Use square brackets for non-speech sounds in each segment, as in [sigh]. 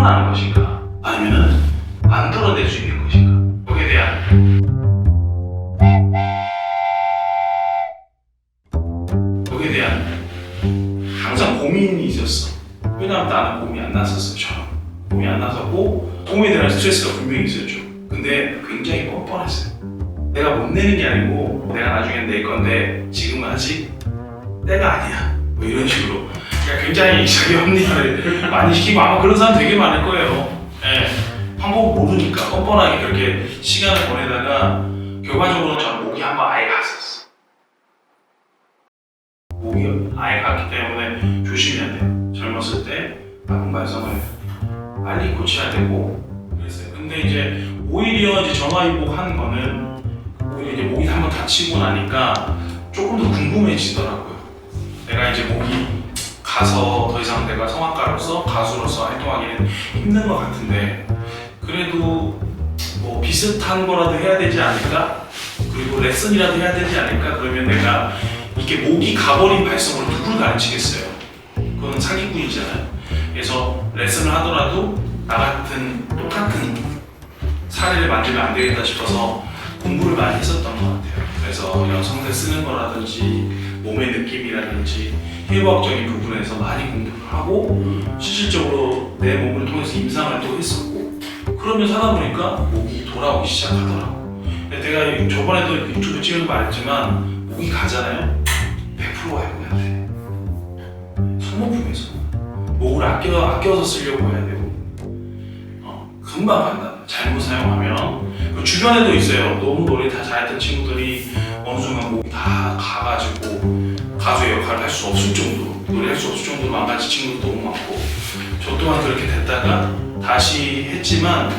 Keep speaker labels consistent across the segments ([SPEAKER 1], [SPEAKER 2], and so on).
[SPEAKER 1] 태어나는 것인가? 아니면은 만들어낼 수 있는 것인가? 거기에 대한 거기에 대한 항상 고민이 있었어. 왜냐면 나는 고민이 안 났었어요 처음. 고민이 안 났었고 도움에 대한 스트레스가 분명히 있었죠. 근데 굉장히 뻔뻔했어요. 내가 못 내는 게 아니고 내가 나중에 낼 건데 지금은 아직 때가 아니야 뭐 이런 식으로. 그러니까 굉장히 자기 합리화를 많이 시키고 아마 그런 사람 되게 많을 거예요. 예. 방법 모르니까 뻔뻔하게 그렇게 시간을 보내다가 결과적으로 저는 목이 한 번 아예 갔었어 목이 아예 갔기 때문에 조심해야 돼요. 젊었을 때 나쁜 발성을 빨리 고쳐야 되고 그랬어요. 근데 이제 오히려 이제 전화위복 하는 거는 오히려 이제 목이 한번 다치고 나니까 조금 더 궁금해지더라고요 이제 목이 가서 더 이상 내가 성악가로서 가수로서 활동하기는 힘든 것 같은데 그래도 뭐 비슷한 거라도 해야 되지 않을까? 그리고 레슨이라도 해야 되지 않을까? 그러면 내가 이게 목이 가버린 발성으로 누굴 가르치겠어요? 그건 사기꾼이잖아요. 그래서 레슨을 하더라도 나 같은 똑같은 사례를 만들면 안 되겠다 싶어서 공부를 많이 했었던 것 같아요. 그래서 연성대 쓰는 거라든지 몸의 느낌이라든지 해부학적인 부분에서 많이 공부를 하고 실질적으로 내 몸을 통해서 임상을 또 했었고 그러면서 하다 보니까 목이 돌아오기 시작하더라고. 내가 저번에도 유튜브 찍은 말했지만 목이 가잖아요. 100% 해보야 돼. 소모품에서 목을 아껴 아껴서 쓰려고 해야 되고 어, 금방 간다. 잘못 사용하면 그 주변에도 있어요. 너무 노래 다 잘했던 친구들이 어느 순간 목이 다 가가지고 가수의 역할을 할 수 없을 정도 노래할 수 없을 정도로 망가진 친구도 너무 많고 저 또한 그렇게 됐다가 다시 했지만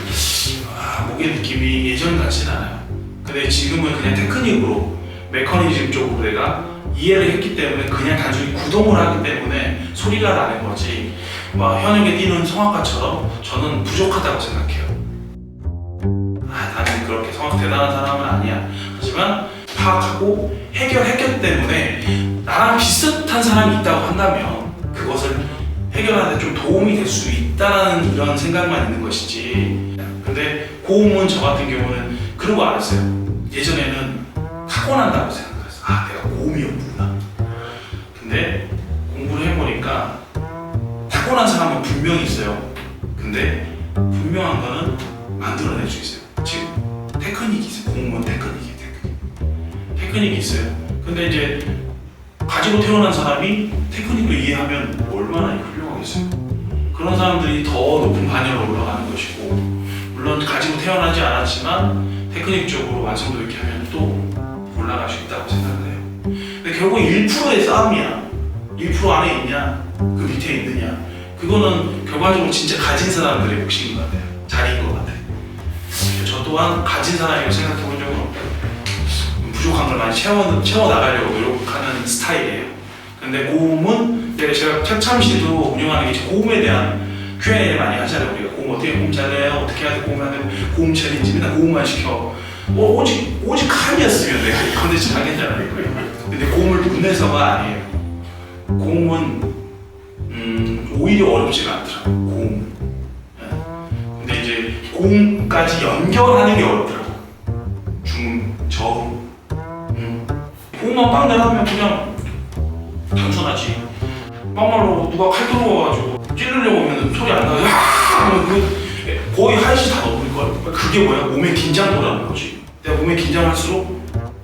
[SPEAKER 1] 아, 목의 느낌이 예전 같진 않아요. 근데 지금은 그냥 테크닉으로 메커니즘 쪽으로 내가 이해를 했기 때문에 그냥 단순히 구동을 하기 때문에 소리가 나는 거지 막 현역에 뛰는 성악가처럼 저는 부족하다고 생각해요. 아, 나는 그렇게 성악 대단한 사람은 아니야. 하지만 파악하고 해결했기 때문에 나랑 비슷한 사람이 있다고 한다면 그것을 해결하는 데 좀 도움이 될 수 있다는 이런 생각만 있는 것이지. 근데 고음은 저 같은 경우는 그런 거 알았어요. 예전에는 타고난다고 생각했어. 아, 내가 고음이었구나. 근데 공부를 해보니까 타고난 사람은 분명히 있어요. 근데 분명한 거는 만들어낼 수 있어요. 지금 테크닉이 있어요. 공무원 테크닉이 테크닉. 테크닉이 있어요. 근데 이제 가지고 태어난 사람이 테크닉을 이해하면 얼마나 훌륭하겠어요. 그런 사람들이 더 높은 반열로 올라가는 것이고 물론 가지고 태어나지 않았지만 테크닉적으로 완성도 있게 하면 또 올라갈 수 있다고 생각을 해요. 근데 결국 1%의 싸움이야. 1% 안에 있냐, 그 밑에 있느냐. 그거는 결과적으로 진짜 가진 사람들의 몫인 것 같아요. 자리인 것 같아요. 저 또한 가진 사람이라고 생각해 본 적은 없고 부족한 걸 많이 채워, 채워 나가려고 노력하는 스타일이에요. 근데 고음은 제가 참참시도 운영하는 게 고음에 대한 Q&A 많이 하잖아요. 우리가 고음 어떻게 고음 잘해요? 어떻게 해야 돼? 고음 안 되고 고음 챌린지 맨날 고음만 시켜. 뭐 오직 오직 칸이었으면 내가 이 컨텐츠 하겠잖아요. 근데 고음을 분해서가 아니에요. 고음은 음, 오히려 어렵지가 않더라고. 고음. 예. 근데 이제 고음까지 연결하는 게 어렵더라고. 고음만 빵 내려면 그냥 단순하지. 막말로 누가 칼 들어와가지고 찌르려고 하면 소리 안 나요. 그 [laughs] 거의 한시 다 넘을 걸. 그게 뭐야? 몸의 긴장도라는 거지. 내가 몸에 긴장할수록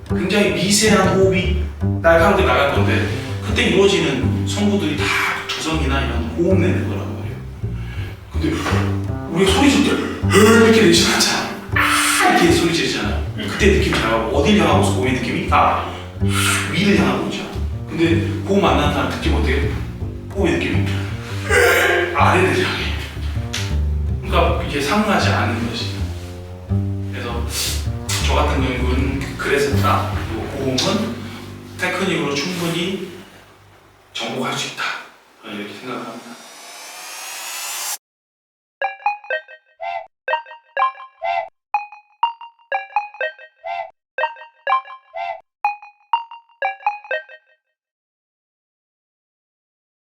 [SPEAKER 1] 굉장히 미세한 호흡이 날카롭게 나갈 건데 그때 이루어지는 성분들이 다 조성이나 이런 호흡 내는 거란 말이에요. 근데 우리가 소리 질때 이렇게 내지 않잖아. 아 이렇게 소리 지르잖아. 그때 느낌이 나고 어딜 향하고 있어? 몸의 느낌이 아 위를 향하고 있잖아. 근데 호흡 만나는 사람 느낌 어때요? 호흡의 느낌이 아래를 향해. 그러니까 이게 상응하지 않는 것이. 그래서 저 같은 경우는 그랬었다. 그리고 고음은 테크닉으로 충분히 정복할 수 있다. 이렇게 생각합니다.